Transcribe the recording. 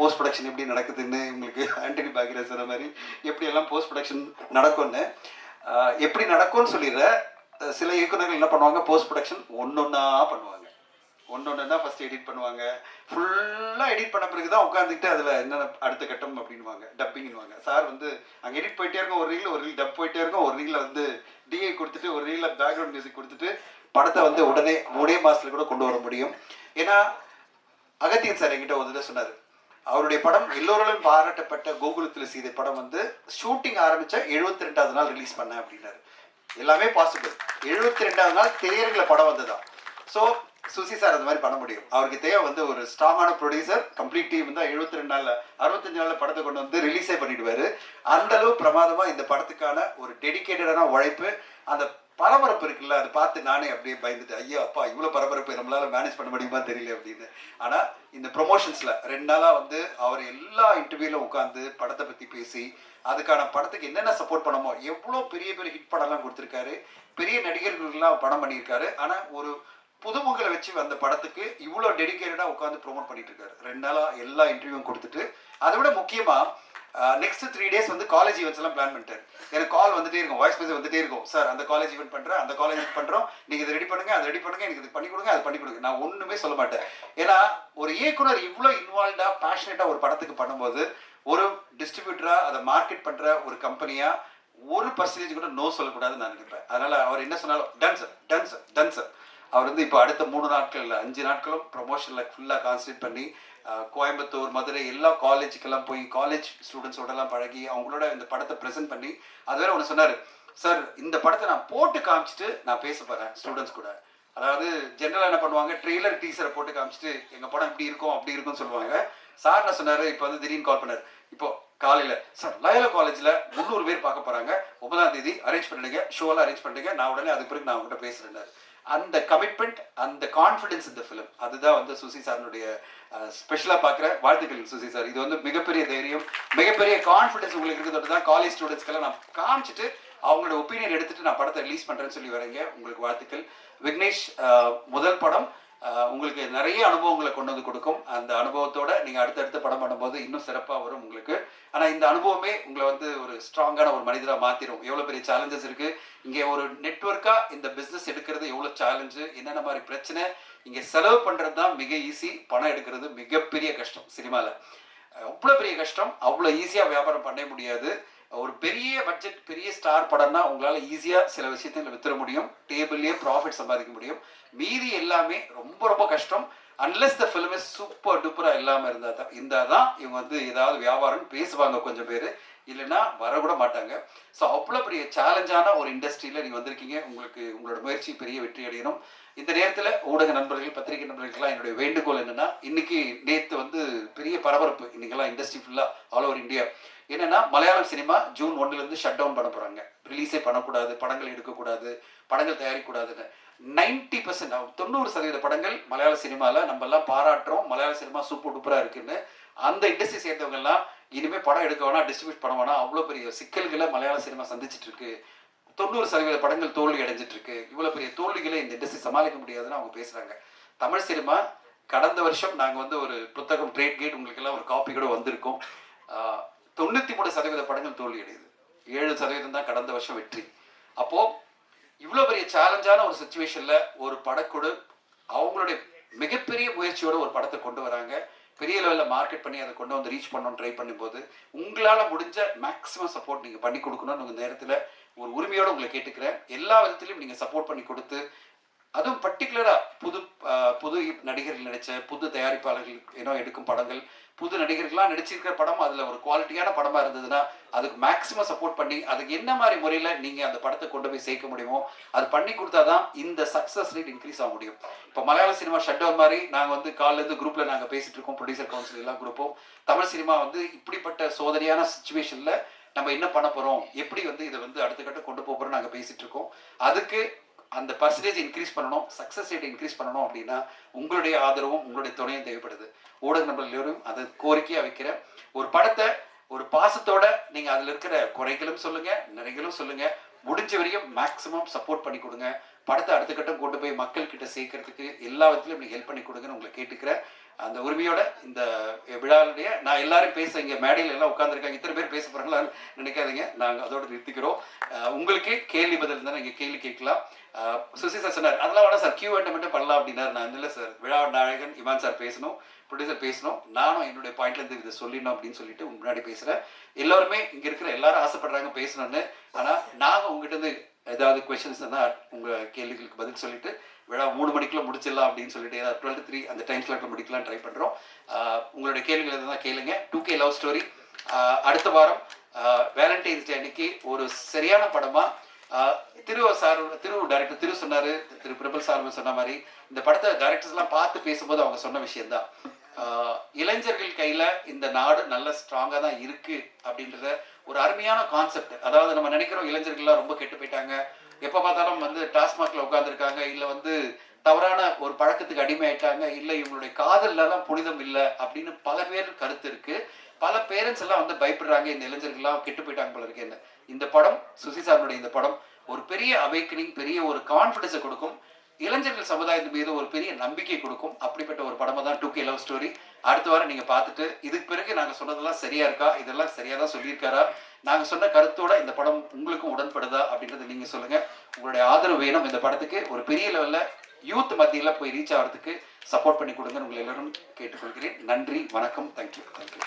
Post production எப்படி நடக்குதுன்னு உங்களுக்கு ஆண்டனி பாக்கியராஜ் சொன்ன மாதிரி எப்படி எல்லாம் போஸ்ட் ப்ரொடக்ஷன் நடக்கும்னு எப்படி நடக்கும்னு சொல்லிடுற சில இயக்குநர்கள் என்ன பண்ணுவாங்க போஸ்ட் ப்ரொடக்ஷன் ஒன்னொன்னா பண்ணுவாங்க. ஒன்று தான் ஃபர்ஸ்ட் எடிட் பண்ணுவாங்க. ஃபுல்லாக எடிட் பண்ண பிறகு தான் உட்காந்துக்கிட்டு அதில் என்னென்ன அடுத்த கட்டம் அப்படின்வாங்க டப்பிங்னுவாங்க சார் வந்து அங்கே எடிட் போயிட்டே இருக்கும் ஒரு ரீல் ஒரு ரீல் டப் போயிட்டே இருக்கும் ஒரு ரீலில் வந்து டிஐ கொடுத்துட்டு ஒரு ரீலில் பேக்ரவுண்ட் மியூசிக் கொடுத்துட்டு படத்தை வந்து உடனே ஒரே மாதத்தில் கூட கொண்டு வர முடியும். ஏன்னா அகத்தியன் சார் என்கிட்ட ஒரு தடவை சொன்னார் அவருடைய படம் எல்லோராலும் பாராட்டப்பட்ட கோகுலத்தில் செய்த படம் வந்து ஷூட்டிங் ஆரம்பிச்ச எழுபத்தி ரெண்டாவது நாள் ரிலீஸ் பண்ணேன் அப்படின்னாரு. எல்லாமே பாசிபிள் எழுபத்தி ரெண்டாவது நாள் திரையரங்கில் படம் வந்ததா ஸோ சுசி சார் அந்த மாதிரி பண்ண முடியும். அவருக்கு தேவை வந்து ஒரு ஸ்ட்ராங்கான ப்ரொடியூசர் கம்ப்ளீட் டீம் தான் எழுபத்தி ரெண்டு நாளில் அறுபத்தஞ்சு நாளில் படத்தை கொண்டு வந்து ரிலீஸே பண்ணிடுவாரு. அந்த அளவு பிரமாதமாக இந்த படத்துக்கான ஒரு டெடிகேட்டடான உழைப்பு அந்த பரபரப்பு இருக்குல்ல அதை பார்த்து நானே அப்படியே பயந்துட்டு ஐயோ அப்பா இவ்வளோ பரபரப்பு நம்மளால மேனேஜ் பண்ண முடியுமா தெரியல அப்படின்னு. ஆனால் இந்த ப்ரொமோஷன்ஸில் ரெண்டு நாளாக வந்து அவர் எல்லா இன்டர்வியூலும் உட்காந்து படத்தை பற்றி பேசி அதுக்கான படத்துக்கு என்னென்ன சப்போர்ட் பண்ணமோ எவ்வளோ பெரிய பெரிய ஹிட் படம்லாம் கொடுத்துருக்காரு. பெரிய நடிகர்களுக்கெல்லாம் படம் பண்ணியிருக்காரு. ஆனால் ஒரு புதுமுகங்களை வச்சு வந்த படத்துக்கு இவ்வளோ டெடிகேட்டடாக உட்காந்து ப்ரோமோட் பண்ணிட்டு இருக்காரு ரெண்டு நாளாக எல்லா இன்டர்வியூவும் கொடுத்துட்டு அதை விட முக்கியமாக நெக்ஸ்ட் த்ரீ டேஸ் வந்து காலேஜ் ஈவெண்ட்ஸ் எல்லாம் பிளான் பண்ணிட்டார். எனக்கு கால் வந்துட்டே இருக்கும் வாய்ஸ் மெசேஜ் வந்துட்டே இருக்கும். சார் அந்த காலேஜ் ஈவெண்ட் பண்ணுறேன் அந்த காலேஜ் பண்ணுறோம் நீங்கள் இதை ரெடி பண்ணுங்க அதை ரெடி பண்ணுங்க எனக்கு இது பண்ணி கொடுங்க அது பண்ணி கொடுங்க. நான் ஒன்றுமே சொல்ல மாட்டேன். ஏன்னா ஒரு இயக்குனர் இவ்வளோ இன்வால்வ்டாக பேஷனேட்டாக ஒரு படத்துக்கு பண்ணும்போது ஒரு டிஸ்ட்ரிபியூட்டராக அதை மார்க்கெட் பண்ணுற ஒரு கம்பெனியாக ஒரு பர்சன்டேஜ் கூட நோ சொல்லக்கூடாதுன்னு நான் நினைப்பேன். அதனால அவர் என்ன சொன்னாலும் done sir done sir done sir அவர் வந்து இப்போ அடுத்த மூணு நாட்கள் அஞ்சு நாட்களும் ப்ரொமோஷனில் ஃபுல்லாக கான்சன்ட்ரேட் பண்ணி கோயம்புத்தூர் மதுரை எல்லா காலேஜுக்கெல்லாம் போய் காலேஜ் ஸ்டூடெண்ட்ஸோடலாம் பழகி அவங்களோட இந்த படத்தை ப்ரெசென்ட் பண்ணி அது வேற ஒன்று சொன்னார். சார் இந்த படத்தை நான் போட்டு காமிச்சிட்டு நான் பேச போகிறேன் ஸ்டூடெண்ட்ஸ் கூட. அதாவது ஜென்ரலாக என்ன பண்ணுவாங்க ட்ரெய்லர் டீசரை போட்டு காமிச்சிட்டு எங்கள் படம் இப்படி இருக்கும் அப்படி இருக்கும்னு சொல்லுவாங்க. சார் என்ன சொன்னார் இப்போ வந்து திடீர்னு கால் பண்ணார். இப்போ காலையில் சார் லயலா காலேஜில் முந்நூறு பேர் பார்க்க போகிறாங்க ஒன்பதாம் தேதி அரேஞ்ச் பண்ணிடுங்க ஷோலாம் அரேஞ்ச் பண்ணிடுங்க நான் உடனே அதுக்கு பிறகு நான் அவங்ககிட்ட பேசுகிறேன் அந்த கமிட்மெண்ட் அந்த கான்ஃபிடன்ஸ் இந்த ஃபிலிம் அதுதான் வந்து சுசி சார்னுடைய ஸ்பெஷலாக பார்க்குற வாழ்த்துக்கள் சுசி சார். இது வந்து மிகப்பெரிய தைரியம் மிகப்பெரிய கான்ஃபிடன்ஸ் உங்களுக்கு இருக்கிறது தான் காலேஜ் ஸ்டூடெண்ட்ஸ்க்கெல்லாம் நான் காமிச்சிட்டு அவங்களோட ஒப்பீனியன் எடுத்துட்டு நான் படத்தை ரிலீஸ் பண்ணுறேன்னு சொல்லி வரீங்க. உங்களுக்கு வாழ்த்துக்கள். விக்னேஷ் முதல் படம். உங்களுக்கு நிறைய அனுபவங்களை கொண்டு வந்து கொடுக்கும். அந்த அனுபவத்தோட நீங்கள் அடுத்தடுத்து படம் பண்ணும்போது இன்னும் சிறப்பாக வரும் உங்களுக்கு. ஆனால் இந்த அனுபவமே உங்களை வந்து ஒரு ஸ்ட்ராங்கான ஒரு மனிதராக மாற்றிடும் எவ்வளோ பெரிய சேலஞ்சஸ் இருக்குது இங்கே ஒரு நெட்ஒர்க்காக இந்த பிஸ்னஸ் எடுக்கிறது எவ்வளோ சேலஞ்சு என்னென்ன மாதிரி பிரச்சனை? இங்கே செலவு பண்ணுறது தான் மிக ஈஸி பணம் எடுக்கிறது மிகப்பெரிய கஷ்டம் சினிமாவில் அவ்வளோ பெரிய கஷ்டம். அவ்வளோ ஈஸியாக வியாபாரம் பண்ண முடியாது. ஒரு பெரிய பட்ஜெட் பெரிய ஸ்டார் படம்னா உங்களால் ஈஸியாக சில விஷயத்தில் வித்துற முடியும். டேபிள்லேயே ப்ராஃபிட் சம்பாதிக்க முடியும். மீதி எல்லாமே ரொம்ப ரொம்ப கஷ்டம். Unless the film is super டூப்பராக இல்லாமல் இருந்தால் தான் இருந்தால் தான் இவங்க வந்து ஏதாவது வியாபாரம் பேசுவாங்க கொஞ்சம் பேர். இல்லைன்னா வரக்கூட மாட்டாங்க. ஸோ அவ்வளோ பெரிய சேலஞ்சான ஒரு இண்டஸ்ட்ரியில் நீங்கள் வந்திருக்கீங்க. உங்களுக்கு உங்களோட முயற்சி பெரிய வெற்றி அடையணும். இந்த நேரத்தில் ஊடக நண்பர்கள் பத்திரிகை நண்பர்களுக்கெல்லாம் என்னுடைய வேண்டுகோள் என்னென்னா இன்னைக்கு நேற்று வந்து பெரிய பரபரப்பு. இன்னைக்கெல்லாம் இண்டஸ்ட்ரி ஃபுல்லாக ஆல் ஓவர் இந்தியா என்னன்னா மலையாளம் சினிமா ஜூன் ஒன்றுலேருந்து ஷட் டவுன் பண்ண போகிறாங்க ரிலீஸே பண்ணக்கூடாது படங்கள் எடுக்கக்கூடாது படங்கள் தயாரிக்கக்கூடாதுன்னு. நைன்டி பர்சன்ட் தொண்ணூறு சதவீத படங்கள் மலையாள சினிமாவில் நம்ம எல்லாம் பாராட்டுறோம். மலையாள சினிமா சூப்பர் டூப்பராக இருக்குன்னு. அந்த இண்டஸ்ட்ரி சேர்ந்தவங்கெல்லாம் இனிமேல் படம் எடுக்க வேணாம் டிஸ்ட்ரிபியூட் பண்ண வேணாம். அவ்வளோ பெரிய சிக்கல்களை மலையாள சினிமா சந்திச்சுட்டு இருக்கு. தொண்ணூறு சதவீத படங்கள் தோல்வி அடைஞ்சிட்டு இருக்கு. இவ்வளோ பெரிய தோல்விகளை இந்த இண்டஸ்ட்ரி சமாளிக்க முடியாதுன்னு அவங்க பேசுகிறாங்க தமிழ் சினிமா கடந்த வருஷம் நாங்கள் வந்து ஒரு புத்தகம் ட்ரேட் கேட் உங்களுக்கெல்லாம் ஒரு காப்பி கூட வந்திருக்கோம். தொண்ணூற்றி மூணு சதவீத படங்கள் தோல்வி அடையுது. ஏழு சதவீதம் தான் கடந்த வருஷம் வெற்றி. அப்போது இவ்வளோ பெரிய சேலஞ்சான ஒரு சுச்சுவேஷனில் ஒரு படக்குழு அவங்களுடைய மிகப்பெரிய முயற்சியோட ஒரு படத்தை கொண்டு வராங்க. பெரிய லெவலில் மார்க்கெட் பண்ணி அதை கொண்டு வந்து ரீச் பண்ணணும் ட்ரை பண்ணும்போது உங்களால் முடிஞ்ச மேக்ஸிமம் சப்போர்ட் நீங்கள் பண்ணி கொடுக்கணும்னு உங்கள் நேரத்தில் ஒரு உரிமையோடு உங்களை கேட்டுக்கிறேன். எல்லா விதத்திலையும் நீங்கள் சப்போர்ட் பண்ணி கொடுத்து அதுவும் பர்டிகுலராக புது புது நடிகர்கள் நடித்த புது தயாரிப்பாளர்கள் ஏன்னோ எடுக்கும் படங்கள் புது நடிகர்கள்லாம் நடிச்சிருக்கிற படம் அதில் ஒரு குவாலிட்டியான படமாக இருந்ததுன்னா அதுக்கு மேக்ஸிமம் சப்போர்ட் பண்ணி அதுக்கு என்ன மாதிரி முறையில் நீங்கள் அந்த படத்தை கொண்டு போய் சேர்க்க முடியுமோ அது பண்ணி கொடுத்தாதான் இந்த சக்ஸஸ் ரேட் இன்க்ரீஸ் ஆக முடியும். இப்போ மலையாள சினிமா ஷட் டவுன் மாதிரி நாங்கள் வந்து காலிலேருந்து குரூப்பில் நாங்கள் பேசிட்டு இருக்கோம் ப்ரொடியூசர் கவுன்சில் எல்லாம் கொடுப்போம். தமிழ் சினிமா வந்து இப்படிப்பட்ட சோதனையான சுச்சுவேஷனில் நம்ம என்ன பண்ண போகிறோம் எப்படி வந்து இதை வந்து அடுத்த கட்டம் கொண்டு போக போகிறோம் நாங்கள் பேசிட்டு இருக்கோம். அதுக்கு அந்த பர்சன்டேஜ் இன்க்ரீஸ் பண்ணணும் சக்ஸஸ் ரேட் இன்க்ரீஸ் பண்ணணும் அப்படின்னா உங்களுடைய ஆதரவும் உங்களுடைய துணையும் தேவைப்படுது. ஊடக நண்பர்கள் எல்லோரும் அதை கோரிக்கையாக வைக்கிறேன். ஒரு படத்தை ஒரு பாசத்தோட நீங்கள் அதில் இருக்கிற குறைகளும் சொல்லுங்க நிறைகளும் சொல்லுங்க. முடிஞ்ச வரையும் மேக்ஸிமம் சப்போர்ட் பண்ணி கொடுங்க. படத்தை அடுத்த கட்டம் கொண்டு போய் மக்கள் கிட்ட சேர்க்கறதுக்கு எல்லா விதத்துலையும் நீங்க ஹெல்ப் பண்ணி கொடுங்கன்னு உங்களை கேட்டுக்கிறேன். அந்த உரிமையோட இந்த விழாவுடைய நான் எல்லாரும் பேச இங்க மேடையில் எல்லாம் உட்காந்துருக்காங்க இத்தனை பேர் பேச போறாங்களா நினைக்காதீங்க. நாங்க அதோட நிறுத்திக்கிறோம். உங்களுக்கே கேள்வி பதில் இருந்தால் நீங்க கேள்வி கேட்கலாம். சுசி சார் சொன்னார் அதெல்லாம் வேணா சார் கியூ அண்ட் மட்டும் பண்ணலாம் அப்படின்னாரு. நான் இல்லை சார் விழா நாயகன் இமான் சார் பேசணும் ப்ரொடியூசர் பேசணும். நானும் என்னுடைய பாயிண்ட்ல இருந்து இதை சொல்லிடணும் அப்படின்னு சொல்லிட்டு உங்க முன்னாடி பேசுறேன். எல்லாருமே இங்க இருக்கிற எல்லாரும் ஆசைப்படுறாங்க பேசணும்னு. ஆனா நாங்க உங்ககிட்ட இருந்து ஏதாவது கொஸ்டின்ஸ் இருந்தால் உங்க கேள்விகளுக்கு பதில் சொல்லிட்டு விழா மூணு மணிக்குள்ள முடிச்சிடலாம் அப்படின்னு சொல்லிட்டு ஏதாவது டுவெல் த்ரீ அந்த டைம் ஸ்லாட்டில் முடிக்கலாம் ட்ரை பண்ணுறோம் உங்களுடைய கேள்விகள் எதுனா கேளுங்க. டூ கே லவ் ஸ்டோரி அடுத்த வாரம் வேலண்டைன்ஸ் டே அன்னைக்கு ஒரு சரியான படமா திரு சார் திரு டைரக்டர் திரு சொன்னாரு திரு பிரபல் சார் சொன்ன மாதிரி இந்த படத்தை டைரக்டர்ஸ்லாம் பார்த்து பேசும்போது அவங்க சொன்ன விஷயம்தான். இளைஞர்கள் கையில இந்த நாடு நல்ல ஸ்ட்ராங்காக தான் இருக்கு அப்படின்றத ஒரு அருமையான கான்செப்ட் அதாவது நம்ம நினைக்கிறோம் இளைஞர்கள்லாம் ரொம்ப கெட்டு போயிட்டாங்க. எப்ப பார்த்தாலும் வந்து டாஸ்மாக்ல உட்காந்துருக்காங்க இல்ல வந்து தவறான ஒரு பழக்கத்துக்கு அடிமையாயிட்டாங்க இல்ல இவங்களுடைய காதல்ல தான் புனிதம் இல்ல அப்படின்னு பல பேர் கருத்து இருக்கு. பல பேரண்ட்ஸ் எல்லாம் வந்து பயப்படுறாங்க இந்த இளைஞர்கள்லாம் கெட்டு போயிட்டாங்க போல இருக்கு என்ன. இந்த படம் சுசி சாருடைய இந்த படம் ஒரு பெரிய அவைக்கனிங் பெரிய ஒரு கான்ஃபிடன்ஸை கொடுக்கும். இளைஞர்கள் சமுதாயத்து மீது ஒரு பெரிய நம்பிக்கை கொடுக்கும். அப்படிப்பட்ட ஒரு படமா தான் டூ கே லவ் ஸ்டோரி அடுத்த வாரம் நீங்க பார்த்துட்டு இதுக்கு பிறகு நாங்க சொன்னதெல்லாம் சரியா இருக்கா? இதெல்லாம் சரியாதான் சொல்லியிருக்காரா? நாங்கள் சொன்ன கருத்தோட இந்த படம் உங்களுக்கும் உடன்படுதா அப்படின்றத நீங்க சொல்லுங்க. உங்களுடைய ஆதரவு வேணும் இந்த படத்துக்கு. ஒரு பெரிய லெவல்ல யூத் மத்தியில போய் ரீச் ஆகிறதுக்கு சப்போர்ட் பண்ணி கொடுங்கன்னு உங்களை எல்லாரும் கேட்டுக்கொள்கிறேன். நன்றி வணக்கம் தேங்க்யூ தேங்க்யூ